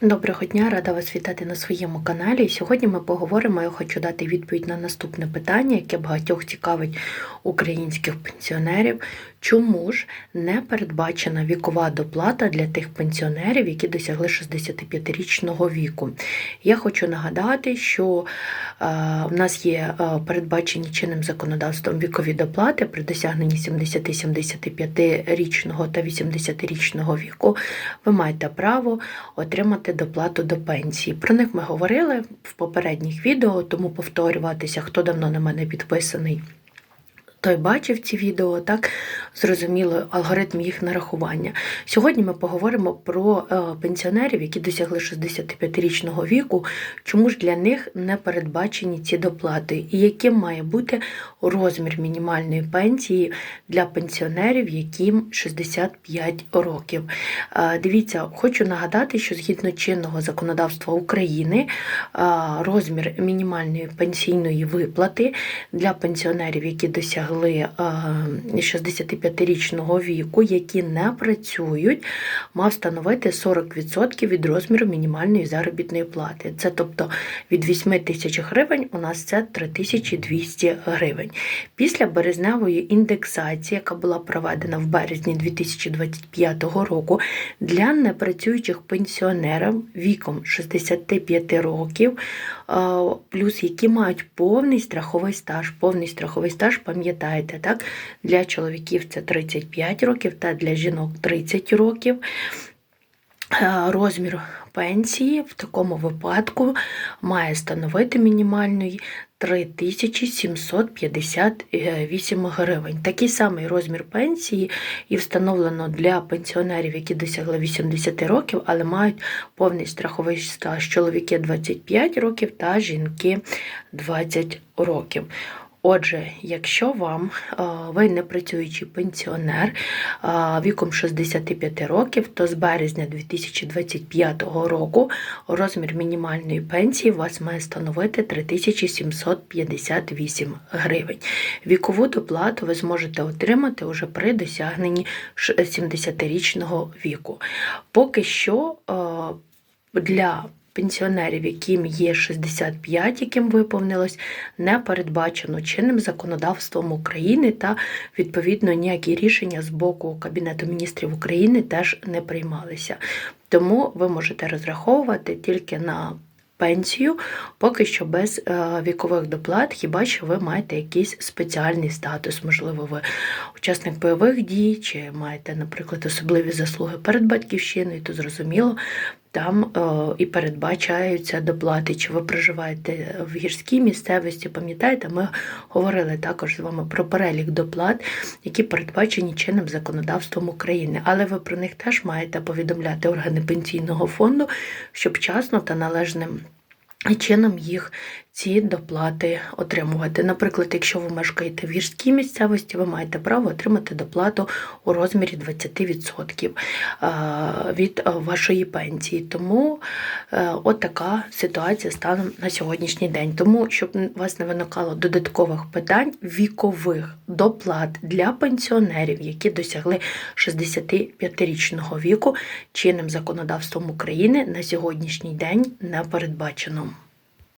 Доброго дня, рада вас вітати на своєму каналі. Сьогодні ми поговоримо. Я хочу дати відповідь на наступне питання, яке багатьох цікавить українських пенсіонерів. Чому ж не передбачена вікова доплата для тих пенсіонерів, які досягли 65-річного віку? Я хочу нагадати, що е, в нас є е, передбачені чинним законодавством вікові доплати при досягненні 70-75-річного та 80-річного віку. Ви маєте право отримати доплату до пенсії. Про них ми говорили в попередніх відео, тому повторюватися, хто давно на мене підписаний. Той бачив ці відео, так зрозуміло алгоритм їх нарахування. Сьогодні ми поговоримо про е, пенсіонерів, які досягли 65-річного віку, чому ж для них не передбачені ці доплати, і яким має бути розмір мінімальної пенсії для пенсіонерів, яким 65 років. Е, Дивіться, хочу нагадати, що згідно чинного законодавства України е, розмір мінімальної пенсійної виплати для пенсіонерів, які досягли 65-річного віку, які не працюють, мав становити 40% від розміру мінімальної заробітної плати. Це тобто від 8 тисяч гривень у нас це 3200 гривень. Після березневої індексації, яка була проведена в березні 2025 року, для непрацюючих пенсіонерів віком 65 років, плюс які мають повний страховий стаж. Повний страховий стаж, пам'ятаєте, так? Для чоловіків це 35 років, та для жінок 30 років. Розмір пенсії в такому випадку має становити мінімальний 3758 гривень. Такий самий розмір пенсії і встановлено для пенсіонерів, які досягли 80 років, але мають повний страховий стаж чоловіки 25 років та жінки 20 років. Отже, якщо вам ви не працюючий пенсіонер віком 65 років, то з березня 2025 року розмір мінімальної пенсії у вас має становити 3758 гривень. Вікову доплату ви зможете отримати уже при досягненні 70-річного віку. Поки що для пенсіонерів, яким є 65, яким виповнилось, не передбачено чинним законодавством України та відповідно ніякі рішення з боку Кабінету міністрів України теж не приймалися. Тому ви можете розраховувати тільки на Пенсію поки що без е, вікових доплат, хіба що ви маєте якийсь спеціальний статус, можливо, ви учасник бойових дій, чи маєте, наприклад, особливі заслуги перед батьківщиною, то зрозуміло, там е, і передбачаються доплати, чи ви проживаєте в гірській місцевості. Пам'ятаєте, ми говорили також з вами про перелік доплат, які передбачені чинним законодавством України. Але ви про них теж маєте повідомляти органи пенсійного фонду, щоб вчасно та належним чином їх ці доплати отримувати. Наприклад, якщо ви мешкаєте в гірській місцевості, ви маєте право отримати доплату у розмірі 20% від вашої пенсії. Тому е, от така ситуація станом на сьогоднішній день. Тому, щоб у вас не виникало додаткових питань, вікових доплат для пенсіонерів, які досягли 65-річного віку, чинним законодавством України на сьогоднішній день не передбачено.